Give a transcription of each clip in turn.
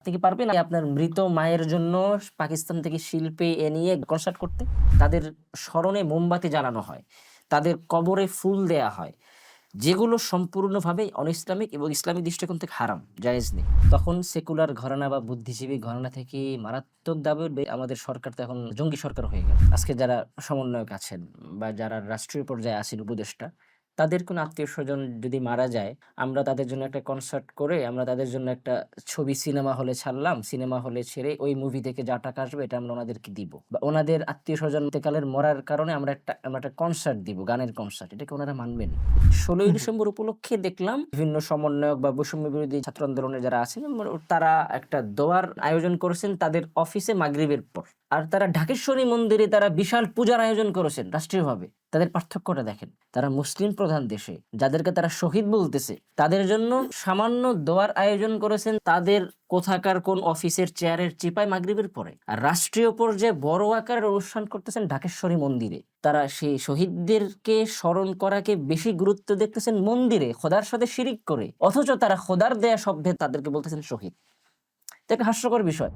আপনি কি পারবেন আপনার মৃত মায়ের জন্য পাকিস্তান থেকে শিল্পে এ নিয়ে কনসার্ট করতে। তাদের স্মরণে মোমবাতি জ্বালানো হয়, তাদের কবরে ফুল দেয়া হয়, যেগুলো সম্পূর্ণভাবে অনইসলামিক এবং ইসলামিক দৃষ্টিকোণ থেকে হারাম, জায়েজ নেই। তখন সেকুলার ঘরানা বা বুদ্ধিজীবী ঘরানা থেকে মারাত্মক দাবি আমাদের সরকার তো এখন জঙ্গি সরকার হয়ে গেল। আজকে যারা সমন্বয়ক আছেন বা যারা রাষ্ট্রীয় পর্যায়ে আছেন উপদেষ্টা তাদের কোনো আত্মীয় স্বজন যদি মারা যায় আমরা তাদের জন্য একটা কনসার্ট করে আমরা তাদের জন্য একটা ছবি সিনেমা হলে ছাড়লাম সিনেমা হলে ছেড়ে ওই মুভি থেকে যা টাকা আসবে এটা আমরা ওনাদেরকে দিব। বা ওনাদের আত্মীয় স্বজন কালের মরার কারণে আমরা একটা আমরা একটা কনসার্ট দিব গানের কনসার্ট এটাকে ওনারা মানবেন। ষোলোই ডিসেম্বর উপলক্ষে দেখলাম বিভিন্ন সমন্বয়ক বা বৈষম্য বিরোধী ছাত্র আন্দোলনের যারা আছেন তারা একটা দোয়ার আয়োজন করেছেন তাদের অফিসে মাগরিবের পর। আর তারা ঢাকেশ্বরী মন্দিরে তারা বিশাল পূজার আয়োজন করেছেন, রাষ্ট্রীয়ভাবে। তাদের পার্থক্যটা দেখেন। তারা মুসলিম প্রধান দেশে, যাদেরকে তারা শহীদ বলতেছে, তাদের জন্য সামান্য দোয়ার আয়োজন করেছেন তাদের কোথাকার কোন অফিসের চেয়ারের চিপায় মাগরিবের পরে। আর রাষ্ট্রীয় পর্যায়ে বড় আকারের অনুষ্ঠান করতেছেন ঢাকেশ্বরী মন্দিরে। তারা সেই শহীদদেরকে স্মরণ করাকে বেশি গুরুত্ব দেখতেছেন মন্দিরে, খোদার সাথে শিরিক করে। অথচ তারা খোদার দেয়া শব্দে তাদেরকে বলতেছেন শহীদ। এটা হাস্যকর বিষয়।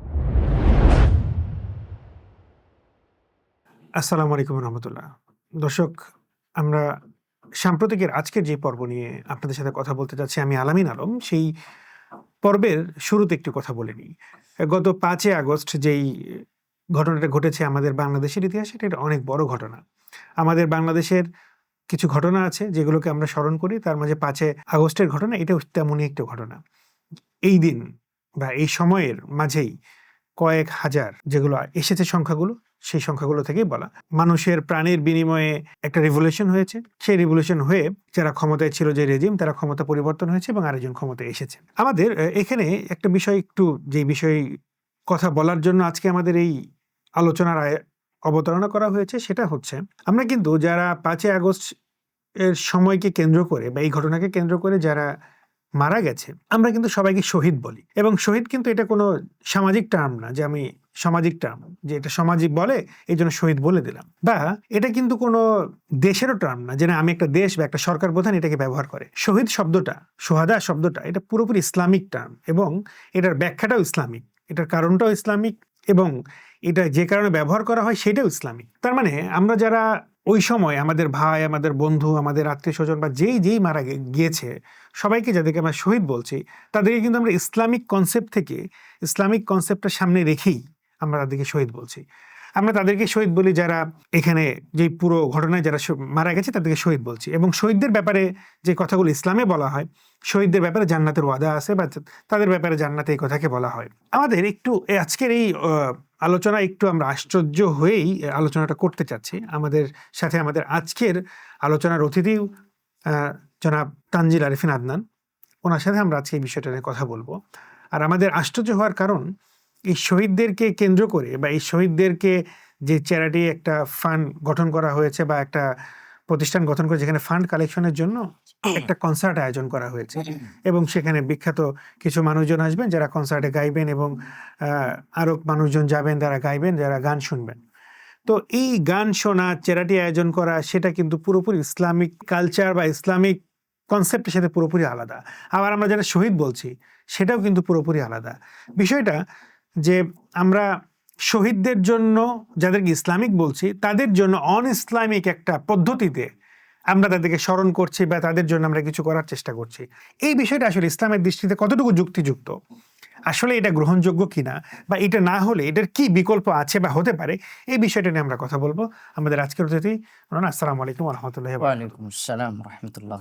আসসালামু আলাইকুম রহমতুল্লাহ। দর্শক, আমরা সাম্প্রতিকের আজকের যে পর্ব নিয়ে আপনাদের সাথে কথা বলতে যাচ্ছি, আমি আলামিন আলম। সেই পর্বের শুরুতে একটু কথা বলে নিই। গত পাঁচই আগস্ট যেই ঘটনাটা ঘটেছে আমাদের বাংলাদেশের ইতিহাসে, এটা অনেক বড় ঘটনা। আমাদের বাংলাদেশের কিছু ঘটনা আছে যেগুলোকে আমরা স্মরণ করি। তার মাঝে পাঁচে আগস্টের ঘটনা এটা তেমনই একটা ঘটনা। এই দিন বা এই সময়ের মাঝেই কয়েক হাজার যেগুলো এসেছে সংখ্যাগুলো সেই সংখ্যাগুলো থেকেই বলা। মানুষের প্রাণের বিনিময়ে একটা রিভলিউশন হয়েছে। সেই রিভলিউশন হয়ে যারা ক্ষমতায় ছিল যে রেজিম তারা ক্ষমতা পরিবর্তন হয়েছে এবং আরেকজন ক্ষমতায় এসেছে। আমাদের এখানে একটা বিষয় একটু, যে বিষয় কথা বলার জন্য আজকে আমাদের এই আলোচনার অবতারণা করা হয়েছে সেটা হচ্ছে, আমরা কিন্তু যারা পাঁচই আগস্ট এর সময়কে কেন্দ্র করে বা এই ঘটনাকে কেন্দ্র করে যারা মারা গেছে, আমরা কিন্তু সবাইকে শহীদ বলি। এবং শহীদ কিন্তু এটা কোনো সামাজিক টার্ম না যে আমি সামাজিক টার্ম যে এটা সামাজিক বলে, এই জন্য শহীদ বলে দিলাম। বা এটা কিন্তু কোনো দেশেরও টার্ম না, যে আমি একটা দেশ বা একটা সরকার প্রধান এটাকে ব্যবহার করে। শহীদ শব্দটা, সোহাদা শব্দটা, এটা পুরোপুরি ইসলামিক টার্ম এবং এটার ব্যাখ্যাটাও ইসলামিক। এটার কারণটাও ইসলামিক এবং এটা যে কারণে ব্যবহার করা হয় সেটাও ইসলামিক। তার মানে আমরা যারা ওই সময় আমাদের ভাই, আমাদের বন্ধু, আমাদের আত্মীয় স্বজন বা যেই যেই মারা গিয়েছে, সবাইকে যাদেরকে আমরা শহীদ বলছি, তাদেরকে কিন্তু আমরা ইসলামিক কনসেপ্ট থেকে, ইসলামিক কনসেপ্টটা সামনে রেখেই আমরা তাদেরকে শহীদ বলছি। আমরা তাদেরকে শহীদ বলি যারা এখানে যে পুরো ঘটনায় যারা মারা গেছে তাদেরকে শহীদ বলছি। এবং শহীদদের ব্যাপারে যে কথাগুলো ইসলামে বলা হয়, শহীদদের ব্যাপারে জান্নাতের ওয়াদা আছে বা তাদের ব্যাপারে জান্নাতে এই কথাকে বলা হয়। আমাদের একটু আজকের এই আলোচনা একটু আমরা আশ্চর্য হয়েই আলোচনাটা করতে চাচ্ছি। আমাদের সাথে আমাদের আজকের আলোচনার অতিথি জনাব তানজিল আরিফিন আদনান। ওনার সাথে আমরা আজকে এই বিষয়টা নিয়ে কথা বলব। আর আমাদের আশ্চর্য হওয়ার কারণ এই শহীদদেরকে কেন্দ্র করে বা এই শহীদদেরকে যে চ্যারিটি একটা ফান্ড গঠন করা হয়েছে বা একটা প্রতিষ্ঠান গঠন করে যেখানে ফান্ড কালেকশনের জন্য একটা কনসার্ট আয়োজন করা হয়েছে এবং সেখানে বিখ্যাত কিছু মানুষজন আসবেন যারা কনসার্টে গাইবেন এবং আহ, আরও মানুষজন যাবেন যারা গাইবেন যারা গান শুনবেন। তো এই গান শোনা চ্যারিটি আয়োজন করা সেটা কিন্তু পুরোপুরি ইসলামিক কালচার বা ইসলামিক কনসেপ্টের সাথে পুরোপুরি আলাদা। আবার আমরা যারা শহীদ বলছি সেটাও কিন্তু পুরোপুরি আলাদা। বিষয়টা যে আমরা শহীদদের জন্য যাদেরকে ইসলামিক বলছি, তাদের জন্য অন ইসলামিক একটা পদ্ধতিতে আমরা তাদেরকে স্মরণ করছি বা তাদের জন্য আমরা কিছু করার চেষ্টা করছি। এই বিষয়টা আসলে ইসলামের দৃষ্টিতে কতটুকু যুক্তিযুক্ত? আসলে এটা গ্রহণযোগ্য কিনা বা এটা না হলে এটার কি বিকল্প আছে বা হতে পারে এই বিষয়টা নিয়ে আমরা কথা বলব আমাদের আজকের অতিথি। আসসালামু আলাইকুম রহমতুল্লাহ ওয়ালাইকুম আসসালাম রহমতুল্লাহ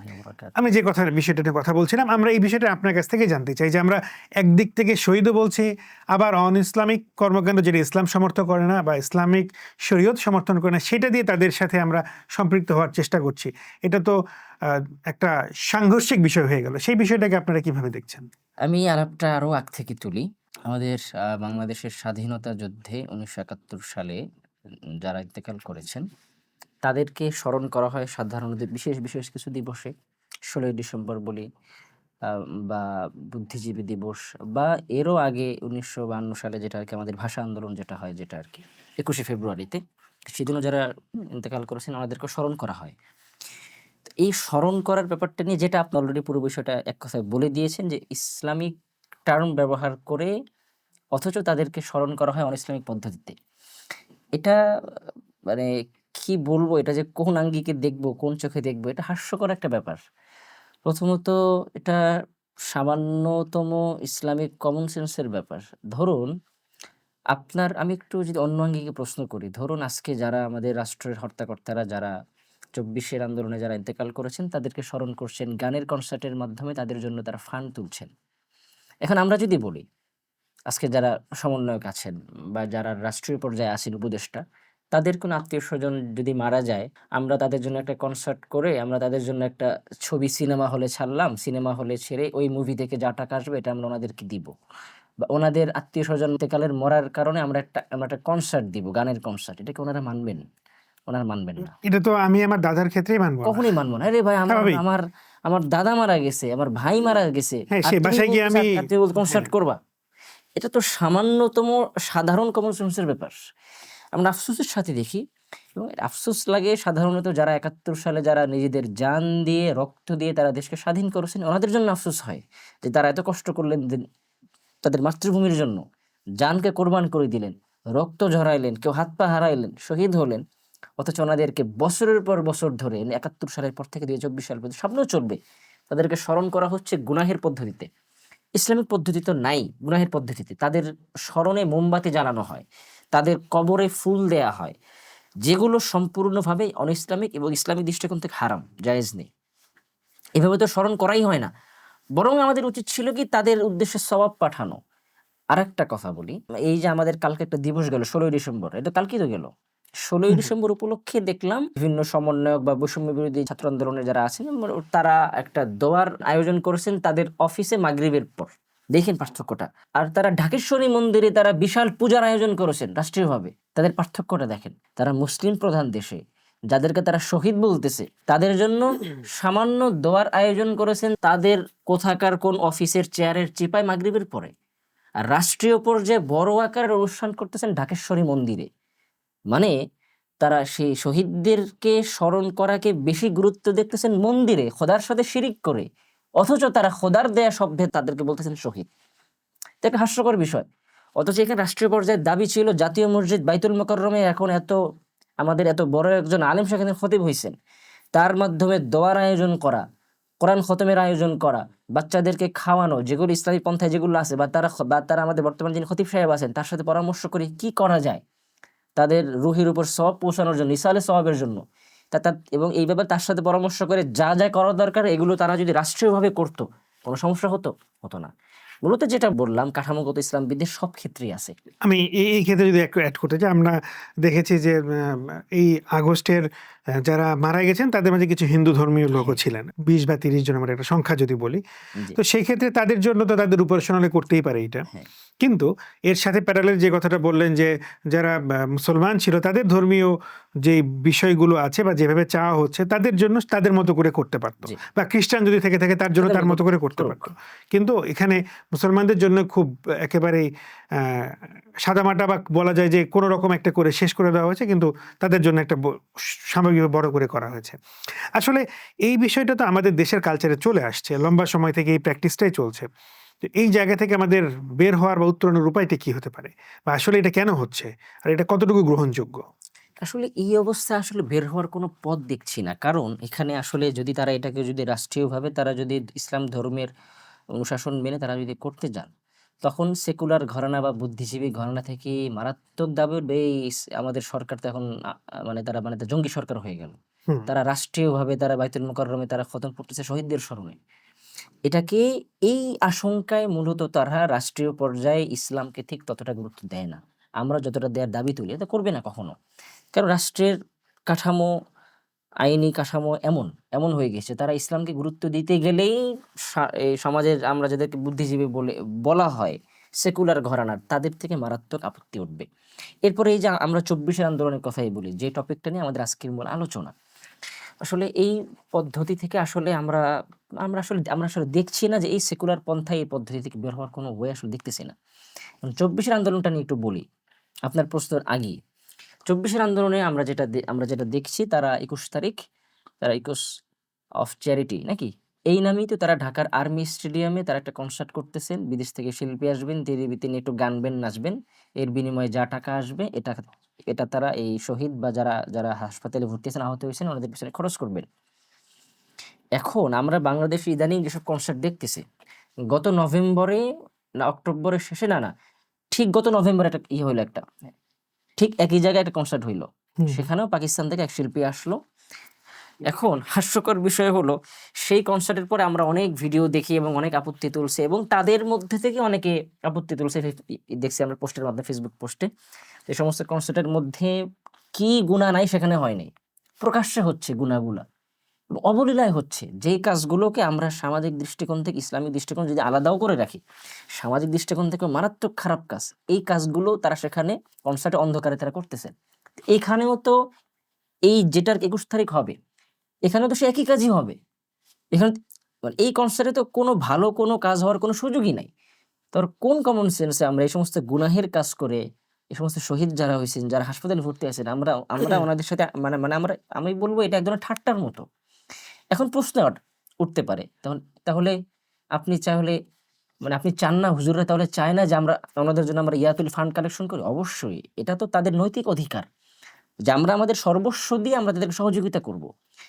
আমি যে কথা বিষয়টা নিয়ে কথা বলছিলাম আমরা এই বিষয়টা আপনার কাছ থেকে জানতে চাই যে আমরা একদিক থেকে শহীদও বলছি আবার অন ইসলামিক কর্মকাণ্ড যেটা ইসলাম সমর্থন করে না বা ইসলামিক শরীয়ত সমর্থন করে না সেটা দিয়ে তাদের সাথে আমরা সম্পৃক্ত হওয়ার চেষ্টা করছি। এটা তো একটা সাংঘর্ষিক বিষয় হয়ে গেল। সেই বিষয়টাকে আপনারা কীভাবে দেখছেন? আমি আলাপটা আরও আগ থেকে তুলি। আমাদের বাংলাদেশের স্বাধীনতা যুদ্ধে উনিশশো একাত্তর সালে যারা ইন্তেকাল করেছেন, তাদেরকে স্মরণ করা হয় সাধারণত বিশেষ বিশেষ কিছু দিবসে। ষোলোই ডিসেম্বর বলি বা বুদ্ধিজীবী দিবস, বা এরও আগে উনিশশো বাহান্ন সালে যেটা আর কি আমাদের ভাষা আন্দোলন যেটা হয়, যেটা আর কি একুশে ফেব্রুয়ারিতে। সেদিনও যারা ইন্তেকাল করেছেন ওনাদেরকে স্মরণ করা হয়। এই স্মরণ করার ব্যাপারটা নিয়ে যেটা আপনি অলরেডি পুরো বিষয়টা এক কথায় বলে দিয়েছেন যে ইসলামিক টার্ম ব্যবহার করে অথচ তাদেরকে স্মরণ করা হয় অনইসলামিক পদ্ধতিতে। এটা মানে কি বলব, এটা যে কোন আঙ্গিকে দেখব, কোন চোখে দেখব, এটা হাস্যকর একটা ব্যাপার। প্রথমত এটা সামান্যতম ইসলামিক কমন সেন্সের ব্যাপার। ধরুন, আপনার, আমি একটু যদি অন্য আঙ্গিকে প্রশ্ন করি, ধরুন আজকে যারা আমাদের রাষ্ট্রের হর্তাকর্তারা, যারা চব্বিশের আন্দোলনে যারা ইন্তেকাল করেছেন, তাদেরকে স্মরণ করছেন, গানের কনসার্টের মাধ্যমে তাদের জন্য তারা ফান্ড তুলছেন। এখন আমরা যদি বলি, আজকে যারা সমন্বয়ক আছেন বা যারা রাষ্ট্রীয় পর্যায়ে আছেন উপদেষ্টা, তাদের কোনো আত্মীয় স্বজন যদি মারা যায়, আমরা তাদের জন্য একটা কনসার্ট করে, আমরা তাদের জন্য একটা ছবি সিনেমা হলে ছাড়লাম সিনেমা হলে ছেড়ে ওই মুভি থেকে যা টাকা আসবে এটা আমরা ওনাদেরকে দিব। বা ওনাদের আত্মীয় স্বজন ইন্তেকালের মরার কারণে আমরা একটা আমরা একটা কনসার্ট দিব, গানের কনসার্ট এটাকে ওনারা মানবেন? ওনারা মানবেন না। এটা তো আমি আমার দাদার ক্ষেত্রেই মানবো। কখনোই মানবো না। আরে ভাই আমার আমার আমার দাদা মারা গেছে আমার ভাই মারা গেছে। হ্যাঁ, সে বাসায় গিয়ে আমি- কনসার্ট করবা? এটা তো সামান্যতম সাধারণ কমন সেন্সের ব্যাপার। আমরা আফসোসের সাথে দেখি এবং আফসোস লাগে সাধারণত যারা একাত্তর সালে যারা নিজেদের জান দিয়ে রক্ত দিয়ে তারা দেশকে স্বাধীন করেছেন ওনাদের জন্য আফসোস হয় যে তারা এত কষ্ট করলেন তাদের মাতৃভূমির জন্য। জানকে কোরবান করে দিলেন রক্ত ঝরাইলেন কেউ হাত পা হারাইলেন শহীদ হলেন। অথচ ওনাদেরকে বছরের পর বছর ধরে একাত্তর সালের পর থেকে দুই চব্বিশ সাল পর্যন্ত সামনেও চলবে। তাদেরকে স্মরণ করা হচ্ছে গুনাহের পদ্ধতিতে। ইসলামিক পদ্ধতি তো নাই, গুনাহের পদ্ধতিতে। তাদের স্মরণে মোমবাতি জ্বালানো হয়, তাদের কবরে ফুল দেয়া হয়। যেগুলো সম্পূর্ণভাবে অনইসলামিক এবং ইসলামিক দৃষ্টিকোণ থেকে হারাম, জায়েজ নেই। এভাবে তো স্মরণ করাই হয় না। বরং আমাদের উচিত ছিল কি তাদের উদ্দেশ্যে সবাব পাঠানো। আর একটা কথা বলি, এই যে আমাদের কালকে একটা দিবস গেল, ষোলোই ডিসেম্বর, এটা কালকেই তো গেল। ষোলোই ডিসেম্বর উপলক্ষে দেখলাম বিভিন্ন সমন্বয়ক বা বৈষম্য বিরোধী ছাত্র আন্দোলনের যারা আছেন তারা একটা দোয়ার আয়োজন করেছেন তাদের অফিসে মাগরিবের পর। দেখেন পার্থক্যটা। আর তারা ঢাকেশ্বরী মন্দিরে তারা বিশাল পূজার আয়োজন করেছেন রাষ্ট্রীয়ভাবে। তাদের পার্থক্যটা দেখেন। তারা মুসলিম প্রধান দেশে। যাদেরকে তারা শহীদ বলতেছে তাদের জন্য সামান্য দোয়ার আয়োজন করেছেন তাদের কোথাকার কোন অফিসের চেয়ারের চিপায় মাগরিবের পরে। আর রাষ্ট্রীয় পর্যায়ে বড় আকারের অনুষ্ঠান করতেছেন ঢাকেশ্বরী মন্দিরে। মানে তারা সেই শহীদদেরকে স্মরণ করাকে বেশি গুরুত্ব দেখতেছেন মন্দিরে, খোদার সাথে শিরিক করে। অথচ তারা খোদার দেয়া শব্দে তাদেরকে বলতেছেন শহীদ। এটা একটা হাস্যকর বিষয়। অথচ এখানে রাষ্ট্রীয় পর্যায়ে দাবি ছিল জাতীয় মসজিদ বাইতুল মোকাররমে এখন এত, আমাদের এত বড় একজন আলেম সেখানে খতিব হয়েছেন তার মাধ্যমে দোয়ার আয়োজন করা, কোরআন খতমের আয়োজন করা, বাচ্চাদেরকে খাওয়ানো, যেগুলো ইসলামী পন্থায় যেগুলো আছে, বা তারা বা তারা আমাদের বর্তমান যিনি খতিব সাহেব আছেন, তার সাথে পরামর্শ করে কি করা যায়? তাদের রুহির উপর সব পৌঁছানোর জন্য ইসালে সবাবের জন্য। তা তা এবং এই ব্যাপারে তার সাথে পরামর্শ করে যা যা করার দরকার এগুলো তারা যদি রাষ্ট্রীয়ভাবে করতো কোনো সমস্যা হতো? হতো না। মূলত যেটা বললাম কাঠামোগত ইসলাম বিদ্যের সব ক্ষেত্রেই আছে। আমি এই এই ক্ষেত্রে যদি একটু অ্যাড করতে চাই আমরা দেখেছি যে এই আগস্টের যারা মারা গেছেন তাদের মাঝে কিছু হিন্দু ধর্মীয় লোকও ছিলেন। বিশ বা তিরিশ জন আমরা একটা সংখ্যা যদি বলি। তো সেই ক্ষেত্রে তাদের জন্য তো তাদের উপাসনালয় করতেই পারে এটা। হ্যাঁ। কিন্তু এর সাথে প্যারালেল যে কথাটা বললেন যে যারা মুসলমান ছিল তাদের ধর্মীয় যে বিষয়গুলো আছে বা যেভাবে চাওয়া হচ্ছে তাদের জন্য তাদের মতো করে করতে পারতো বা খ্রিস্টান যদি থেকে থাকে তার জন্য তার মতো করে করতে পারতো। কিন্তু এখানে মুসলমানদের জন্য খুব একেবারেই সাদামাটা বা বলা যায় যে কোনো রকম একটা করে শেষ করে দেওয়া হয়েছে কিন্তু তাদের জন্য একটা সামগ্রিক বড় করে করা হয়েছে। আসলে এই বিষয়টা তো আমাদের দেশের কালচারে চলে আসছে। লম্বা সময় থেকে এই প্র্যাকটিসটাই চলছে। তো এই জায়গা থেকে আমাদের বের হওয়ার বা উত্তরণের উপায়টা কি হতে পারে? বা আসলে এটা কেন হচ্ছে? আর এটা কতটুকু গ্রহণযোগ্য? আসলে এই অবস্থায় আসলে বের হওয়ার কোনো পথ দেখছি না। কারণ এখানে আসলে যদি তারা এটাকে যদি রাষ্ট্রীয়ভাবে তারা যদি ইসলাম ধর্মের অনুশাসন মেনে তারা যদি করতে যান তখন সেকুলার ঘরানা বা বুদ্ধিজীবী ঘরানা থেকে মারাত্মক দাবি আমাদের সরকার তো এখন মানে তারা মানে জঙ্গি সরকার হয়ে গেল। তারা রাষ্ট্রীয়ভাবে তারা বাইতুল মোকাররমে তারা খতম করতেছে শহীদদের স্মরণে। এটাকে এই আশঙ্কায় মূলত তারা রাষ্ট্রীয় পর্যায়ে ইসলামকে ঠিক ততটা গুরুত্ব দেয় না। আমরা যতটা দেওয়ার দাবি তুলি এটা করবে না কখনো। কারণ রাষ্ট্রের কাঠামো, আইনি কাঠামো এমন এমন হয়ে গেছে। তারা ইসলামকে গুরুত্ব দিতে গেলেই সমাজের আমরা যাদেরকে বুদ্ধিজীবী বলে, বলা হয়, সেকুলার ঘরানার, তাদের থেকে মারাত্মক আপত্তি উঠবে। এরপরে এই যে আমরা চব্বিশের আন্দোলনের কথাই বলি, যে টপিকটা নিয়ে আমাদের আজকের মূল আলোচনা আসলে এই পদ্ধতি থেকে আসলে আমরা আমরা আসলে আমরা আসলে দেখছি না যে এই সেকুলার পন্থায় এই পদ্ধতি থেকে বের হওয়ার কোনো ওয়ে আসলে দেখতেছি না। চব্বিশের আন্দোলনটা নিয়ে একটু বলি, আপনার প্রশ্নের আগেই। চব্বিশের আন্দোলনে আমরা যেটা আমরা যেটা দেখছি তারা একুশ তারিখ, তারা একুশ অফ চ্যারিটি নাকি? এই নামেই তো তারা ঢাকার আর্মি স্টেডিয়ামে তারা একটা কনসার্ট করতেছেন। বিদেশ থেকে শিল্পী আসবেন তিনি তিনি একটু গানবেন, নাচবেন। এর বিনিময়ে যা টাকা আসবে এটা এটা তারা এই শহীদ বা যারা যারা হাসপাতালে ভর্তি আছেন আহত হয়েছেন ওনাদের পিছনে খরচ করবেন। এখন আমরা বাংলাদেশে ইদানিং যেসব কনসার্ট দেখতেছি গত নভেম্বরে না অক্টোবরের শেষে না না ঠিক গত নভেম্বরে একটা ইয়ে হইল একটা ঠিক একই জায়গায় একটা কনসার্ট হইল। সেখানেও পাকিস্তান থেকে এক শিল্পী আসলো এখন হাস্যকর বিষয় হলো, সেই কনসার্টের পরে আমরা অনেক ভিডিও দেখি এবং অনেক আপত্তি তুলছে এবং তাদের মধ্যে থেকে অনেকে আপত্তি তুলছে দেখছি আমরা পোস্টের মাধ্যমে ফেসবুক পোস্টে এই সমস্ত কনসার্টের মধ্যে কি গুণা নাই সেখানে হয়নি প্রকাশ্যে হচ্ছে গুণাগুলা। অবলীলায় হচ্ছে। যেই কাজগুলোকে আমরা সামাজিক দৃষ্টিকোণ থেকে ইসলামিক দৃষ্টিকোণ যদি আলাদাও করে রাখি, সামাজিক দৃষ্টিকোণ থেকে মারাত্মক খারাপ কাজ, এই কাজগুলো তারা সেখানে কনসার্টে অন্ধকারে তারা করতেছে। এখানেও তো এই যেটার একুশ তারিখ হবে এখানেও তো সে একই কাজই হবে। এখানে মানে এই কনসার্টে তো কোনো ভালো কোনো কাজ হওয়ার কোনো সুযোগই নাই। তোর কোন কমন সেন্সে আমরা এই সমস্ত গুনাহের কাজ করে এই সমস্ত শহীদ যারা হয়েছেন যারা হাসপাতালে ভর্তি আছেন আমরা আমরা ওনাদের সাথে মানে মানে আমরা আমি বলব এটা এক ধরনের ঠাট্টার মতো। এখন প্রশ্ন উঠতে পারে। তখন তাহলে আপনি চাইলে মানে আপনি চান না হুজুররা তাহলে চায় না যে আমরা ওনাদের জন্য আমরা ইয়াতুল ফান্ড কালেকশন করি? অবশ্যই। এটা তো তাদের নৈতিক অধিকার। যে আমরা আমাদের সর্বস্ব দিয়ে আমরা তাদেরকে সহযোগিতা করব।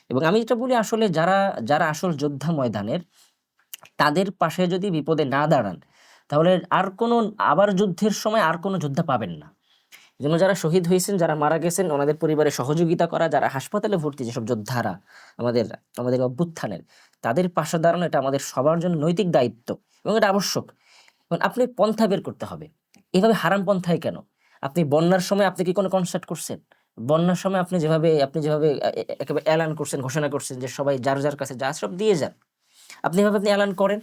এবং আমি যেটা বলি আসলে যারা যারা আসল যোদ্ধা ময়দানের, তাদের পাশে যদি বিপদে না দাঁড়ান, তাহলে আর কোনো, আবার যুদ্ধের সময় আর কোনো যোদ্ধা পাবেন না। জন্য যারা শহীদ হয়েছেন, যারা মারা গেছেন, ওনাদের পরিবারে সহযোগিতা করা, যারা হাসপাতালে ভর্তি যেসব যোদ্ধারা আমাদের আমাদের অভ্যুত্থানের, তাদের পাশে দাঁড়ানো এটা আমাদের সবার জন্য নৈতিক দায়িত্ব এবং এটা আবশ্যক। এবং আপনি পন্থা বের করতে হবে। এভাবে হারাম পন্থায় কেন? আপনি বন্যার সময় আপনি কি কোনো কনসার্ট করছেন? বন্যার সময় আপনি যেভাবে আপনি যেভাবে একেবারে এলান করছেন, ঘোষণা করছেন যে সবাই যার যার কাছে যা সব দিয়ে যান। আপনি এভাবে আপনি এলান করেন।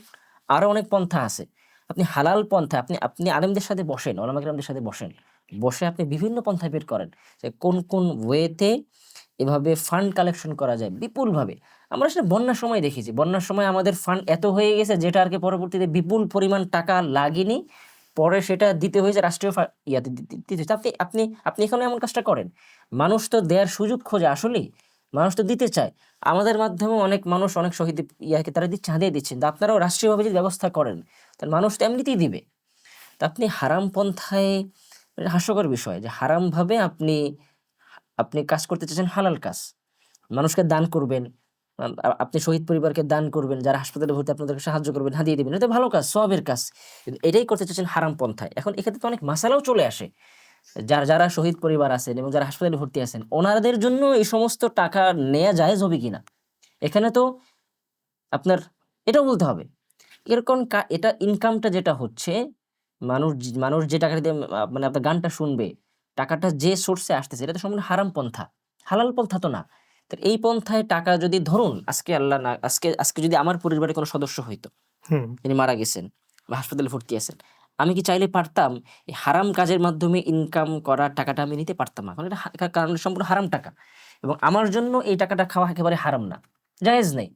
আরও অনেক পন্থা আছে। আপনি হালাল পন্থা, আপনি আপনি আলেমদের সাথে বসেন ওলামাকিরামদের সাথে বসেন। বসে আপনি বিভিন্ন পন্থা বের করেন যে কোন কোন ওয়েতে এভাবে ফান্ড কালেকশন করা যায় বিপুলভাবে। আমরা সেটা বন্যার সময় দেখেছি। বন্যার সময় আমাদের ফান্ড এত হয়ে গেছে যেটা আর কি পরবর্তীতে বিপুল পরিমাণ টাকা লাগেনি। পরে সেটা দিতে হয়েছে রাষ্ট্রীয় ইয়াতে দিতে হয়েছে। আপনি আপনি আপনি এখানে এমন কাজটা করেন? মানুষ তো দেওয়ার সুযোগ খোঁজে, আসলেই। মানুষ তো দিতে চায়। আমাদের মাধ্যমে অনেক মানুষ, অনেক শহীদ ইয়াকে তারা দিচ্ছে চাঁদিয়ে দিচ্ছেন তা আপনারাও রাষ্ট্রীয়ভাবে যদি ব্যবস্থা করেন, তাহলে মানুষ তো এমনিতেই দিবে। তা আপনি হারাম পন্থায় হাস্যকর বিষয় যে হারামভাবে আপনি আপনি কাজ করতে চাচ্ছেন হালাল কাজ। মানুষকে দান করবেন আপনি শহীদ পরিবারকে দান করবেন, যারা হাসপাতালে ভর্তি আপনাদেরকে সাহায্য করবেন, হাতিয়ে দিবেন। এটা ভালো কাজ, সবের কাজ। কিন্তু এটাই করতে চাচ্ছেন হারাম পন্থায় এখন এক্ষেত্রে তো অনেক মাসালাও চলে আসে। যারা যারা শহীদ পরিবার আছেন এবং যারা হাসপাতালে ভর্তি আছেন ওনাদের জন্য এই সমস্ত টাকা নেওয়া যায় হবে কিনা? এখানে তো আপনার এটাও বলতে হবে। এরকম এটা ইনকামটা যেটা হচ্ছে মানুষ মানুষ যে টাকা দিয়ে মানে আপনার গানটা শুনবে টাকাটা যে সোর্সে আসতেছে এটা তো সম্পূর্ণ হারাম পন্থা। হালাল পন্থা তো না। তো এই পন্থায় টাকা যদি ধরুন আজকে আল্লাহ না আজকে আজকে যদি আমার পরিবারের কোনো সদস্য হইতো তিনি মারা গেছেন বা হাসপাতালে ভর্তি আছেন আমি কি চাইলে পারতাম? এই হারাম কাজের মাধ্যমে ইনকাম করা টাকাটা আমি নিতে পারতাম না। কারণ এটা কারণ সম্পূর্ণ হারাম টাকা। এবং আমার জন্য এই টাকাটা খাওয়া একেবারে হারাম না। জায়েজ নেই।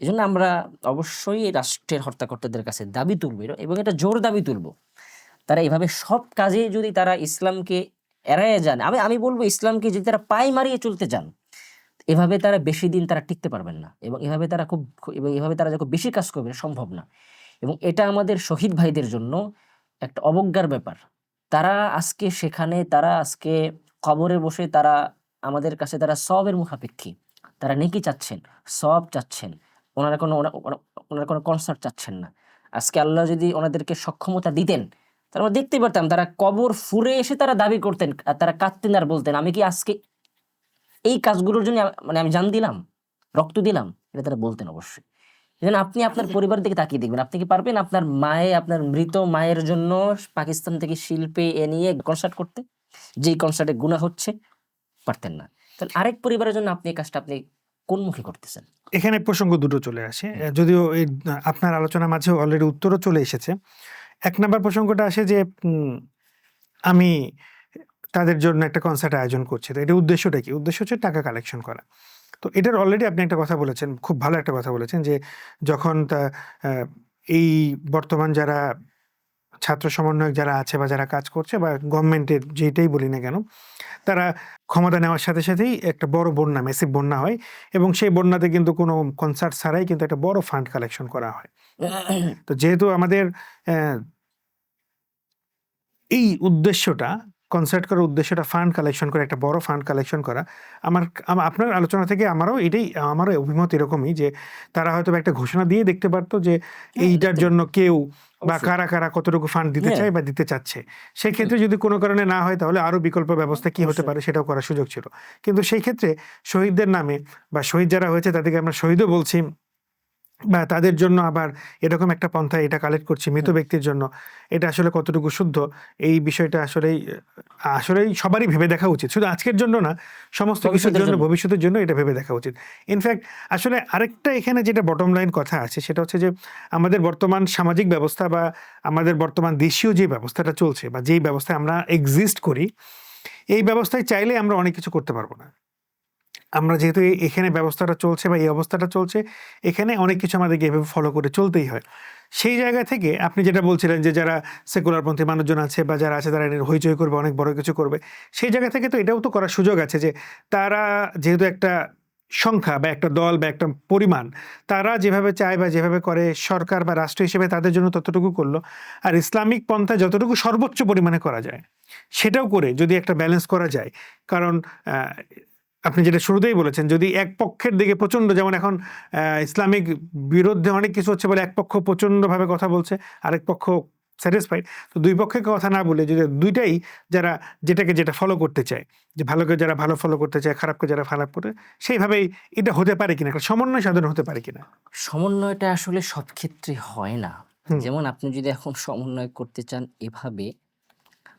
এই জন্য আমরা অবশ্যই রাষ্ট্রের হর্তাকর্তাদের কাছে দাবি তুলব এবং এটা জোর দাবি তুলব। তারা এভাবে সব কাজে যদি তারা ইসলামকে এড়ায় যান, আমি আমি বলব ইসলামকে যদি তারা পাই মারিয়ে চলতে চান, এভাবে তারা বেশি দিন তারা টিকতে পারবেন না। এবং এভাবে তারা খুব, এবং এভাবে তারা যখন বেশি কাজ করবে সম্ভব না। এবং এটা আমাদের শহীদ ভাইদের জন্য একটা অবজ্ঞার ব্যাপার। তারা আজকে সেখানে, তারা আজকে কবরে বসে তারা আমাদের কাছে, তারা সবের মুখাপেক্ষী। তারা নেকি চাচ্ছেন, সব চাচ্ছেন। ওনারা কোনো, ওনা- ওনা- ওনারা কোনো কনসার্ট চাচ্ছেন না। আজকে আল্লাহ যদি ওনাদেরকে সক্ষমতা দিতেন, তাহলে আমরা দেখতে পারতাম তারা কবর ফুরে এসে তারা দাবি করতেন তারা কাঁদতেন আর বলতেন, আমি কি আজকে এই কাজগুলোর জন্য মানে আমি জান দিলাম, রক্ত দিলাম? এটা তারা বলতেন অবশ্যই। যেন আপনি আপনার পরিবারের দিকে তাকিয়ে দেখবেন। আপনি কি পারবেন আপনার মায়ে আপনার মৃত মায়ের জন্য পাকিস্তান থেকে শিল্পে এ নিয়ে কনসার্ট করতে? যেই কনসার্টে গুণা হচ্ছে পারতেন না। তাহলে আরেক পরিবারের জন্য আপনি এই কাজটা আপনি কোন মুখে করতেছেন? এখানে প্রসঙ্গ দুটো চলে আসে। যদিও এই আপনার আলোচনার মাঝে অলরেডি উত্তরও চলে এসেছে। এক নম্বর প্রসঙ্গটা আসে যে আমি তাদের জন্য একটা কনসার্ট আয়োজন করছি। তো এটা উদ্দেশ্যটা কি? উদ্দেশ্য হচ্ছে টাকা কালেকশন করা। তো এটার অলরেডি আপনি একটা কথা বলেছেন, খুব ভালো একটা কথা বলেছেন যে যখন তা এই বর্তমান যারা ছাত্র সমন্বয়ক যারা আছে বা যারা কাজ করছে বা গভর্নমেন্টের যেটাই বলি না কেন, তারা ক্ষমতা নেওয়ার সাথে সাথেই একটা বড় বন্যা মেসিভ বন্যা হয় এবং সেই বন্যাতে কিন্তু কোনো কনসার্ট ছাড়াই কিন্তু একটা বড় ফান্ড কালেকশন করা হয়। তো যেহেতু আমাদের এই উদ্দেশ্যটা কনসার্ট করার উদ্দেশ্যটা ফান্ড কালেকশন করে একটা বড় ফান্ড কালেকশন করা। আমার আপনার আলোচনা থেকে আমারও এটাই আমারও অভিমত এরকমই যে তারা হয়তো একটা ঘোষণা দিয়ে দেখতে পারতো যে এইটার জন্য কেউ বা কারা কারা কতটুকু ফান্ড দিতে হ্যাঁ। চায় বা দিতে চাচ্ছে। সেই ক্ষেত্রে যদি কোনো কারণে না হয় তাহলে আরও বিকল্প ব্যবস্থা কি হতে পারে সেটাও করার সুযোগ ছিল। কিন্তু সেই ক্ষেত্রে শহীদদের নামে বা শহীদ যারা হয়েছে তাদেরকে আমরা শহীদও বলছি। বা তাদের জন্য আবার এরকম একটা পন্থা এটা কালেক্ট করছি মৃত ব্যক্তির জন্য। এটা আসলে কতটুকু শুদ্ধ? এই বিষয়টা আসলেই আসলেই সবারই ভেবে দেখা উচিত। শুধু আজকের জন্য না সমস্ত কিছুর ভবিষ্যতের জন্য জন্য। ভবিষ্যতের জন্য এটা ভেবে দেখা উচিত। ইনফ্যাক্ট আসলে আরেকটা এখানে যেটা বটম লাইন কথা আছে সেটা হচ্ছে যে আমাদের বর্তমান সামাজিক ব্যবস্থা বা আমাদের বর্তমান দেশীয় যে ব্যবস্থাটা চলছে বা যেই ব্যবস্থায় আমরা এক্সিস্ট করি এই ব্যবস্থায় চাইলে আমরা অনেক কিছু করতে পারব না। আমরা যেহেতু এখানে ব্যবস্থাটা চলছে বা এই অবস্থাটা চলছে, এখানে অনেক কিছু আমাদেরকে এভাবে ফলো করে চলতেই হয়। সেই জায়গা থেকে আপনি যেটা বলছিলেন যে যারা সেকুলারপন্থী মানুষজন আছে বা যারা আছে তারা হইচই করবে, অনেক বড় কিছু করবে। সেই জায়গা থেকে তো এটাও তো করার সুযোগ আছে যে তারা যেহেতু একটা সংখ্যা বা একটা দল বা একটা পরিমাণ, তারা যেভাবে চায় বা যেভাবে করে সরকার বা রাষ্ট্র হিসেবে তাদের জন্য ততটুকু করল। আর ইসলামিক পন্থা যতটুকু সর্বোচ্চ পরিমাণে করা যায়, সেটাও করে যদি একটা ব্যালেন্স করা যায়। কারণ আপনি যেটা শুরুতেই বলেছেন যদি এক পক্ষের দিকে প্রচণ্ড যেমন এখন ইসলামিক বিরুদ্ধে অনেক কিছু হচ্ছে বলে এক পক্ষ প্রচণ্ডভাবে কথা বলছে আরেক পক্ষ স্যাটিসফাইড তো দুই পক্ষের কথা না বলে যদি দুইটাই যারা যেটাকে যেটা ফলো করতে চায় যে ভালোকে যারা ভালো ফলো করতে চায় খারাপকে যারা খারাপ করে সেইভাবেই এটা হতে পারে কিনা একটা সমন্বয় সাধন হতে পারে কিনা? সমন্বয়টা আসলে সব ক্ষেত্রে হয় না। যেমন আপনি যদি এখন সমন্বয় করতে চান এভাবে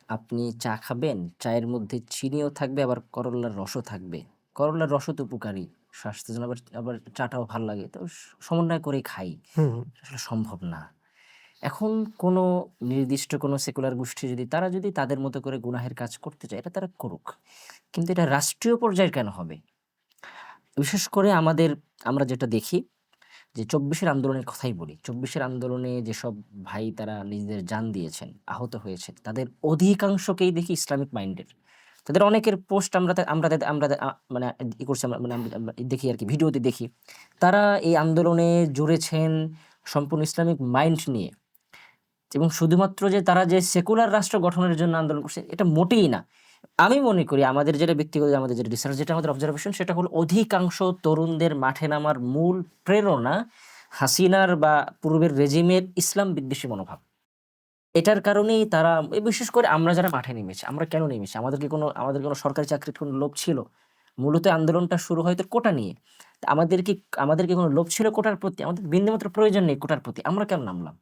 আপনি চা খাবেন চায়ের মধ্যে চিনিও থাকবে আবার করলার রসও থাকবে। করলার রসও তো উপকারী। স্বাস্থ্যের জন্য আবার আবার চাটাও ভালো লাগে। তো সমন্বয় করে খাই। আসলে সম্ভব না। এখন কোনো নির্দিষ্ট কোনো সেকুলার গোষ্ঠী যদি তারা যদি তাদের মতো করে গুনাহের কাজ করতে চায় এটা তারা করুক। কিন্তু এটা রাষ্ট্রীয় পর্যায়ের কেন হবে? বিশেষ করে আমাদের আমরা যেটা দেখি যে চব্বিশের আন্দোলনের কথাই বলি। চব্বিশের আন্দোলনে যেসব ভাই তারা নিজেদের জান দিয়েছেন আহত হয়েছেন তাদের অধিকাংশকেই দেখি ইসলামিক মাইন্ডের। তাদের অনেকের পোস্ট আমরা আমরা আমরা মানে ই করছি আমরা মানে দেখি আর কি, ভিডিওতে দেখি। তারা এই আন্দোলনে জুড়েছেন সম্পূর্ণ ইসলামিক মাইন্ড নিয়ে। এবং শুধুমাত্র যে তারা যে সেকুলার রাষ্ট্র গঠনের জন্য আন্দোলন করছে, এটা মোটেই না। আমি মনে করি আমাদের যেটা ব্যক্তিগত, আমাদের যেটা রিসার্চ যেটা আমাদের অবজারভেশন সেটা হলো অধিকাংশ তরুণদের মাঠে নামার মূল প্রেরণা হাসিনার বা পূর্বের রেজিমের ইসলাম বিদ্বেষী মনোভাব। এটার কারণেই তারা বিশেষ করে আমরা যারা মাঠে নেমেছি, আমরা কেন নেমেছি? আমাদের কি কোনো, আমাদের কোনো সরকারি চাকরির কোনো লোভ ছিল? মূলত আন্দোলনটা শুরু হয়তো কোটা নিয়ে। আমাদের কি আমাদের কি কোনো লোভ ছিল কোটার প্রতি? আমাদের বিন্দুমাত্র প্রয়োজন নেই কোটার প্রতি। আমরা কেন নামলাম?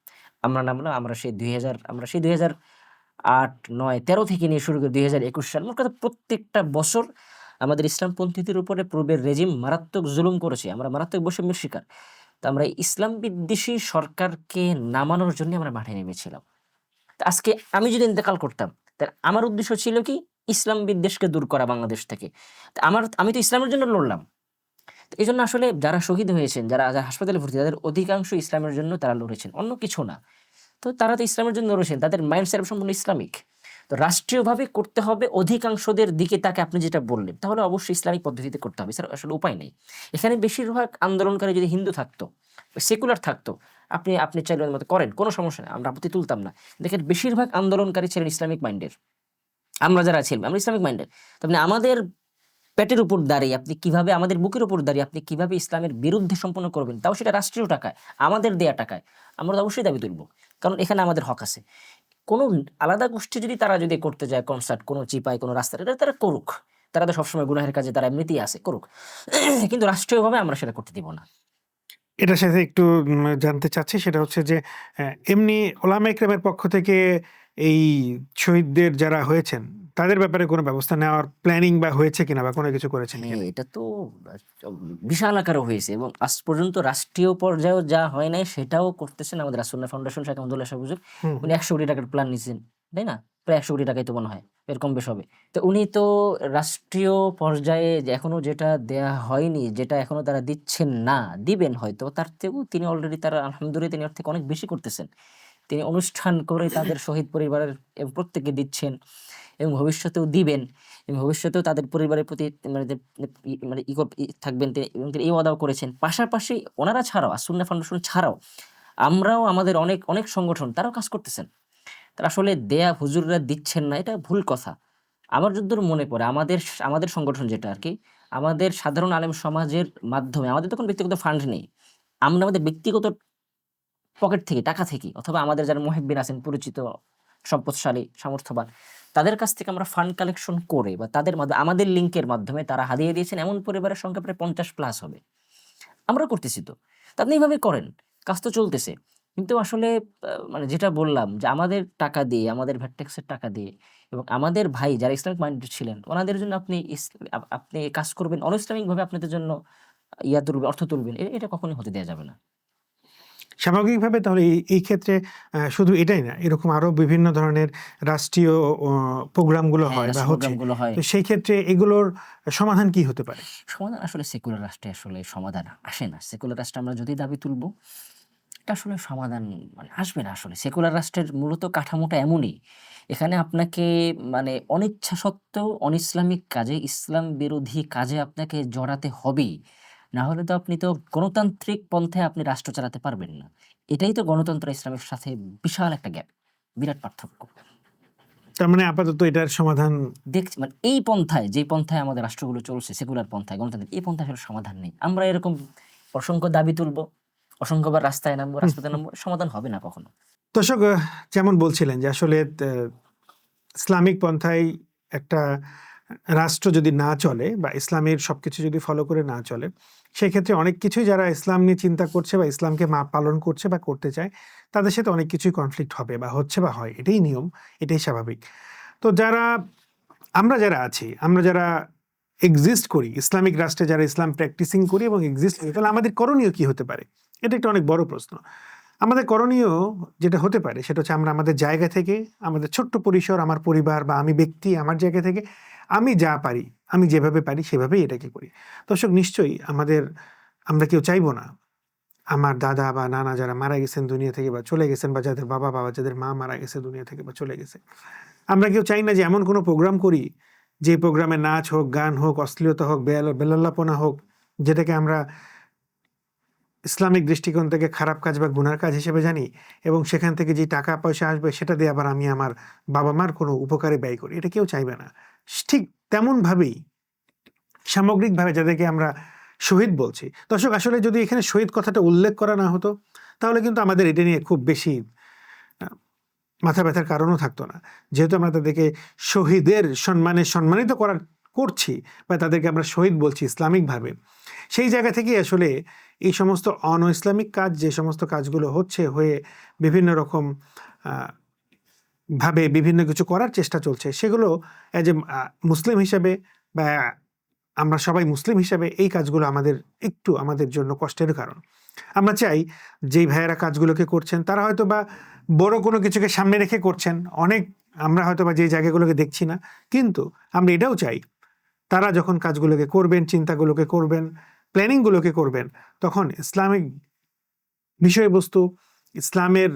আমরা নামলাম, আমরা সেই দুই হাজার, আমরা সেই দুই হাজার আট, নয়, তেরো থেকে নিয়ে শুরু করে দুই হাজার একুশ সাল মোট কথা প্রত্যেকটা বছর আমাদের ইসলামপন্থীদের উপরে পূর্বের রেজিম মারাত্মক জুলুম করেছে। আমরা মারাত্মক বৈষম্যের শিকার। তো আমরা ইসলাম বিদ্বেষী সরকারকে নামানোর জন্য আমরা মাঠে নেমেছিলাম। আজকে আমি যদি ইন্তেকাল করতাম, তাহলে আমার উদ্দেশ্য ছিল কি? ইসলাম বিদ্বেষকে দূর করা বাংলাদেশ থেকে। আমার, আমি তো ইসলামের জন্য লড়লাম। তো এই জন্য আসলে যারা শহীদ হয়েছেন, যারা যারা হাসপাতালে ভর্তি, তাদের অধিকাংশ ইসলামের জন্য তারা লড়েছেন, অন্য কিছু না। তো তারা তো ইসলামের জন্য লড়েছেন, তাদের মাইন্ড সেট সম্পূর্ণ ইসলামিক। তো রাষ্ট্রীয়ভাবে করতে হবে অধিকাংশদের দিকে তাকে আপনি যেটা বললেন, তাহলে অবশ্যই ইসলামিক পদ্ধতিতে করতে হবে। স্যার আসলে উপায় নেই। এখানে বেশিরভাগ আন্দোলনকারী যদি হিন্দু থাকতো সেকুলার থাকতো। আপনি আপনি চাইলে মতো করেন, কোনো সমস্যা নেই, আমরা আপত্তি তুলতাম না। দেখেন, বেশিরভাগ আন্দোলনকারী ছিলেন ইসলামিক মাইন্ডের। আমরা যারা ছিলাম আমরা ইসলামিক মাইন্ডের। তার আমাদের পেটের উপর দাঁড়িয়ে আপনি কীভাবে, আমাদের বুকের উপর দাঁড়িয়ে আপনি কীভাবে ইসলামের বিরুদ্ধে সম্পন্ন করবেন, তাও সেটা রাষ্ট্রীয় টাকায়, আমাদের দেয়া টাকায়, আমরা তো অবশ্যই দাবি তুলব। কারণ এখানে আমাদের হক আছে। কোনো আলাদা গোষ্ঠী যদি তারা যদি করতে যায় কনসার্ট কোনো চিপায়, কোনো রাস্তায়, এটা তারা করুক। তারা তো সবসময় গুনাহের কাজে, তারা এমনিতেই আছে, করুক। কিন্তু রাষ্ট্রীয়ভাবে আমরা সেটা করতে দিব না। এটার সাথে একটু জানতে চাচ্ছি সেটা হচ্ছে যে এমনি ওলামা ইকরামের পক্ষ থেকে এই শহীদদের যারা হয়েছেন তাদের ব্যাপারে কোনো ব্যবস্থা নেওয়ার প্ল্যানিং বা হয়েছে কিনা বা কোনো কিছু করেছেন হ্যাঁ এটা তো বিশাল আকারে হয়েছে এবং আজ পর্যন্ত রাষ্ট্রীয় পর্যায়েও যা হয় নাই সেটাও করতেছেন আমাদের রাসুল্লাহ ফাউন্ডেশন শেখ আহমদুল্লাহ সাহেব উনি একশো কোটি টাকার প্ল্যান নিয়েছেন তাই না? প্রায় একশো কোটি টাকাই তো মনে হয়। এরকম বেশ হবে। তো উনি তো রাষ্ট্রীয় পর্যায়ে যে এখনও যেটা দেয়া হয়নি, যেটা এখনও তারা দিচ্ছেন না, দিবেন হয়তো, তার থেকেও তিনি অলরেডি তারা আলহামদুলিল্লাহ তিনি ওর থেকে অনেক বেশি করতেছেন। তিনি অনুষ্ঠান করে তাদের শহীদ পরিবারের প্রত্যেককে দিচ্ছেন এবং ভবিষ্যতেও দিবেন এবং ভবিষ্যতেও তাদের পরিবারের প্রতি মানে মানে ই থাকবেন তিনি এবং তিনি এই ওয়াদাও করেছেন। পাশাপাশি ওনারা ছাড়াও আসুন্না ফাউন্ডেশন ছাড়াও, আমরাও আমাদের অনেক অনেক সংগঠন, তারাও কাজ করতেছেন। আসলে দেয়া হুজুররা দিচ্ছেন না, এটা ভুল কথা। আমার যদ্দূর মনে পড়ে, আমাদের আমাদের সংগঠন যেটা আর কি, আমাদের সাধারণ আলেম সমাজের মাধ্যমে, আমাদের তো কোনো ব্যক্তিগত ফান্ড নেই। আমরা আমাদের ব্যক্তিগত পকেট থেকে, টাকা থেকে, অথবা আমাদের যারা মহিবিন আছেন, পরিচিত, সম্পদশালী, সামর্থ্যবান, তাদের কাছ থেকে আমরা ফান্ড কালেকশন করে বা তাদের মাধ্যমে, আমাদের লিঙ্কের মাধ্যমে তারা হারিয়ে দিয়েছেন, এমন পরিবারের সংখ্যা প্রায় পঞ্চাশ প্লাস হবে। আমরা করতেছি তো। তা আপনি এইভাবে করেন, কাজ তো চলতেছে। কিন্তু আসলে মানে যেটা বললাম যে আমাদের টাকা দিয়ে আমাদের ভ্যাটট্যাক্সের টাকা দিয়ে এবং আমাদের ভাই যারা ইসলামিক মাইন্ডেড ছিলেন ওনাদের জন্য আপনি আপনি কাজ করবেন অনইসলামিক ভাবে আপনাদের জন্য ইয়া তুলবেন অর্থ তুলবেন। এটা কখনোই হতে দেওয়া যাবে না। স্বাভাবিকভাবে তাহলে এই- ক্ষেত্রে শুধু এটাই না এরকম আরও বিভিন্ন ধরনের রাষ্ট্রীয় প্রোগ্রামগুলো হ্যাঁ, হয় বা হচ্ছে। প্রোগ্রামগুলো হয়। তো সেই ক্ষেত্রে এগুলোর সমাধান কি হতে পারে? সমাধান আসলে সেকুলার রাষ্ট্রে আসলে সমাধান আসে না। সেকুলার রাষ্ট্রে আমরা যদি দাবি তুলবো এটা আসলে সমাধান মানে আসবে না আসলে। সেকুলার রাষ্ট্রের মূলত কাঠামোটা এমনই। এখানে আপনাকে মানে অনিচ্ছা সত্ত্বেও অনইসলামিক কাজে ইসলাম বিরোধী কাজে আপনাকে জড়াতে হবেই। না হলে তো আপনি তো গণতান্ত্রিক পন্থায় আপনি রাষ্ট্র চালাতে পারবেন না। এটাই তো গণতন্ত্র ইসলামের সাথে বিশাল একটা গ্যাপ বিরাট পার্থক্য। তার মানে আপাতত এটার সমাধান দেখছি মানে এই পন্থায় যে পন্থায় আমাদের রাষ্ট্রগুলো চলছে সেকুলার পন্থায় গণতান্ত্রিক এই পন্থায় আসলে সমাধান নেই। আমরা এরকম অসংখ্য দাবি তুলবো। অসংখ্যবার রাস্তায় নামবো রাস্তাতে নামবো সমাধান হবে না কখনো। দর্শক যেমন বলছিলেন যে আসলে ইসলামিক পন্থায় একটা রাষ্ট্র যদি না চলে বা ইসলামের সবকিছু যদি ফলো করে না চলে সেক্ষেত্রে অনেক কিছুই যারা ইসলাম নিয়ে চিন্তা করছে বা ইসলামকে মা পালন করছে বা করতে চায় তাদের সাথে অনেক কিছুই কনফ্লিক্ট হবে বা হচ্ছে বা হয়। এটাই নিয়ম এটাই স্বাভাবিক। তো যারা আমরা যারা আছি আমরা যারা এক্সিস্ট করি, ইসলামিক রাষ্ট্রে যারা ইসলাম প্র্যাকটিসিং করি এবং এক্সিস্ট করি, তাহলে আমাদের করণীয় কি হতে পারে? এটা একটা অনেক বড় প্রশ্ন। আমাদের করণীয় যেটা হতে পারে, সেটা হচ্ছে আমরা আমাদের জায়গা থেকে, আমাদের ছোট্ট পরিসর, আমার পরিবার বা আমি ব্যক্তি আমার জায়গা থেকে, আমি যা পারি, আমি যেভাবে পারি, সেভাবেই এটাকে করি। দর্শক, নিশ্চয়ই আমাদের, আমরা কেউ চাইব না। আমার দাদা বা নানা যারা মারা গেছেন দুনিয়া থেকে বা চলে গেছেন বা যাদের বাবা বাবা যাদের মা মারা গেছে দুনিয়া থেকে বা চলে গেছে। আমরা কেউ চাই না যে এমন কোনো প্রোগ্রাম করি যে প্রোগ্রামে নাচ হোক, গান হোক, অশ্লীলতা হোক, বেল, বেলাল্লাপনা হোক, যেটাকে আমরা ইসলামিক দৃষ্টিকোণ থেকে খারাপ কাজ বা গুনার কাজ হিসেবে জানি এবং সেখান থেকে যে টাকা পয়সা আসবে সেটা দিয়ে আবার আমি আমার বাবা মার কোনো উপকারে ব্যয় করি, এটা কেউ চাইবে না। ঠিক তেমনভাবেই সামগ্রিকভাবে যাদেরকে আমরা শহীদ বলছি। দর্শক, আসলে যদি এখানে শহীদ কথাটা উল্লেখ করা না হতো, তাহলে কিন্তু আমাদের এটা নিয়ে খুব বেশি মাথা ব্যথার কারণও থাকতো না। যেহেতু আমরা তাদেরকে শহীদের সম্মানে সম্মানিত করার করছি বা তাদেরকে আমরা শহীদ বলছি ইসলামিকভাবে, সেই জায়গা থেকে আসলে এই সমস্ত অন ইসলামিক কাজ, যে সমস্ত কাজগুলো হচ্ছে, হয়ে বিভিন্ন রকম ভাবে বিভিন্ন কিছু করার চেষ্টা চলছে, সেগুলো অ্যাজ এ মুসলিম হিসাবে বা আমরা সবাই মুসলিম হিসাবে এই কাজগুলো আমাদের একটু আমাদের জন্য কষ্টের কারণ। আমরা চাই যেই ভাইয়েরা কাজগুলোকে করছেন, তারা হয়তো বা বড় কোনো কিছুকে সামনে রেখে করছেন। অনেক আমরা হয়তো বা যে জায়গাগুলোকে দেখছি না, কিন্তু আমরা এটাও চাই। তারা যখন কাজগুলোকে করবেন, চিন্তাগুলোকে করবেন প্ল্যানিংগুলোকে করবেন, তখন ইসলামিক বিষয়বস্তু, ইসলামের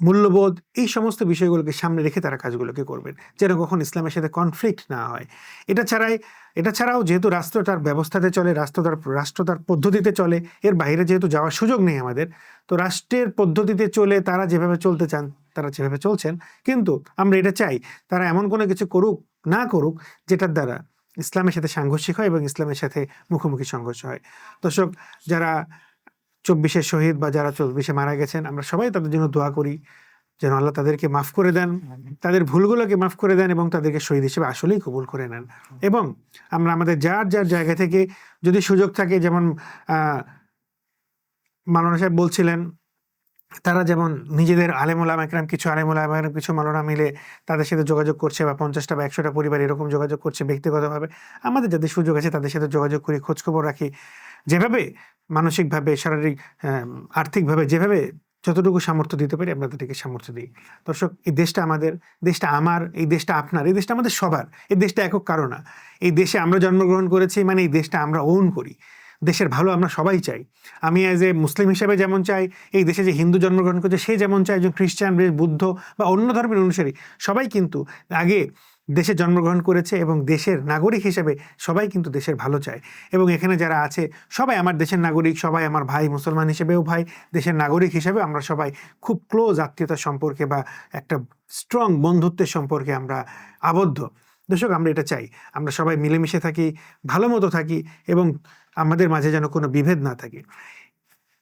মূল্যবোধ, এই সমস্ত বিষয়গুলোকে সামনে রেখে তারা কাজগুলোকে করবেন, যেন কখন ইসলামের সাথে কনফ্লিক্ট না হয়। এটা ছাড়াই, এটা ছাড়াও যেহেতু রাষ্ট্র তার ব্যবস্থাতে চলে, রাষ্ট্র তার রাষ্ট্র তার পদ্ধতিতে চলে, এর বাইরে যেহেতু যাওয়ার সুযোগ নেই আমাদের, তো রাষ্ট্রের পদ্ধতিতে চলে তারা যেভাবে চলতে চান, তারা যেভাবে চলছেন। কিন্তু আমরা এটা চাই, তারা এমন কোনো কিছু করুক, না করুক, যেটার দ্বারা ইসলামের সাথে সাংঘর্ষিক হয় এবং ইসলামের সাথে মুখোমুখি সংঘর্ষ হয়। দর্শক, যারা চব্বিশে শহীদ বা যারা চব্বিশে মারা গেছেন আমরা সবাই তাদের জন্য দোয়া করি যেন আল্লাহ তাদেরকে মাফ করে দেন তাদের ভুলগুলোকে মাফ করে দেন এবং তাদেরকে শহীদ হিসেবে আসলেই কবুল করে নেন। এবং আমরা আমাদের যার যার জায়গা থেকে যদি সুযোগ থাকে যেমন আহ, মালানা সাহেব বলছিলেন তারা যেমন নিজেদের আলেমুলাম একরাম, কিছু আলেমুলাম একরাম, কিছু মালানা মিলে তাদের সাথে যোগাযোগ করছে বা পঞ্চাশটা বা একশোটা পরিবার এরকম যোগাযোগ করছে ব্যক্তিগতভাবে, আমাদের যাদের সুযোগ আছে তাদের সাথে যোগাযোগ করি, খোঁজখবর রাখি। যেভাবে মানসিকভাবে, শারীরিক আর্থিকভাবে, যেভাবে যতটুকু সামর্থ্য দিতে পারি আমরা তাদেরকে সামর্থ্য দিই। দর্শক, এই দেশটা আমাদের, দেশটা আমার, এই দেশটা আপনার, এই দেশটা আমাদের সবার, এই দেশটা একক কারও না। এই দেশে আমরা জন্মগ্রহণ করেছি মানে এই দেশটা আমরা ওন করি। দেশের ভালো আমরা সবাই চাই। আমি অ্যাজ এ মুসলিম হিসেবে যেমন চাই, এই দেশে যে হিন্দু জন্মগ্রহণ করছে সে যেমন চাই একজন খ্রিস্টান বুদ্ধ বা অন্য ধর্মের অনুসারী, সবাই কিন্তু আগে দেশে জন্মগ্রহণ করেছে এবং দেশের নাগরিক হিসেবে সবাই কিন্তু দেশের ভালো চায়। এবং এখানে যারা আছে, সবাই আমার দেশের নাগরিক, সবাই আমার ভাই মুসলমান হিসেবেও ভাই, দেশের নাগরিক হিসেবে আমরা সবাই খুব ক্লোজ আত্মীয়তার সম্পর্কে বা একটা স্ট্রং বন্ধুত্বের সম্পর্কে আমরা আবদ্ধ। দর্শক, আমরা এটা চাই। আমরা সবাই মিলেমিশে থাকি, ভালো মতো থাকি এবং আমাদের মাঝে যেন কোনো বিভেদ না থাকে।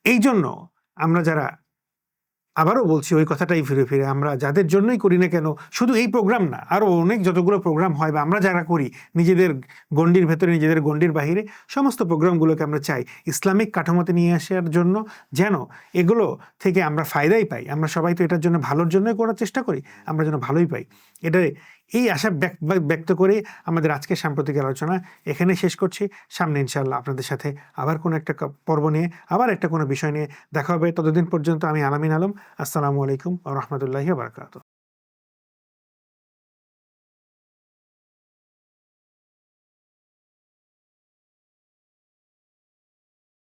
এই জন্য আমরা যারা, আবারও বলছি ওই কথাটাই ফিরে ফিরে, আমরা যাদের জন্যই করি না কেন, শুধু এই প্রোগ্রাম না আরও অনেক যতগুলো প্রোগ্রাম হয় বা আমরা যারা করি, নিজেদের গণ্ডির ভেতরে, নিজেদের গণ্ডির বাহিরে, সমস্ত প্রোগ্রামগুলোকে আমরা চাই ইসলামিক কাঠামোতে নিয়ে আসার জন্য যেন এগুলো থেকে আমরা ফায়দাই পাই। আমরা সবাই তো এটার জন্য ভালোর জন্যই করার চেষ্টা করি, আমরা যেন ভালোই পাই। এটা এই আশা ব্যক- ব্যক- ব্যক্ত করে আমাদের আজকে সাম্প্রতিক আলোচনা এখানে শেষ করছি। সামনে ইনশাল্লাহ আপনাদের সাথে আবার কোনো একটা পর্ব নিয়ে, আবার একটা কোনো বিষয় নিয়ে দেখা হবে। ততদিন পর্যন্ত আমি আলামিন আলম। আসসালামু আলাইকুম রহমতুল্লাহি বারকাত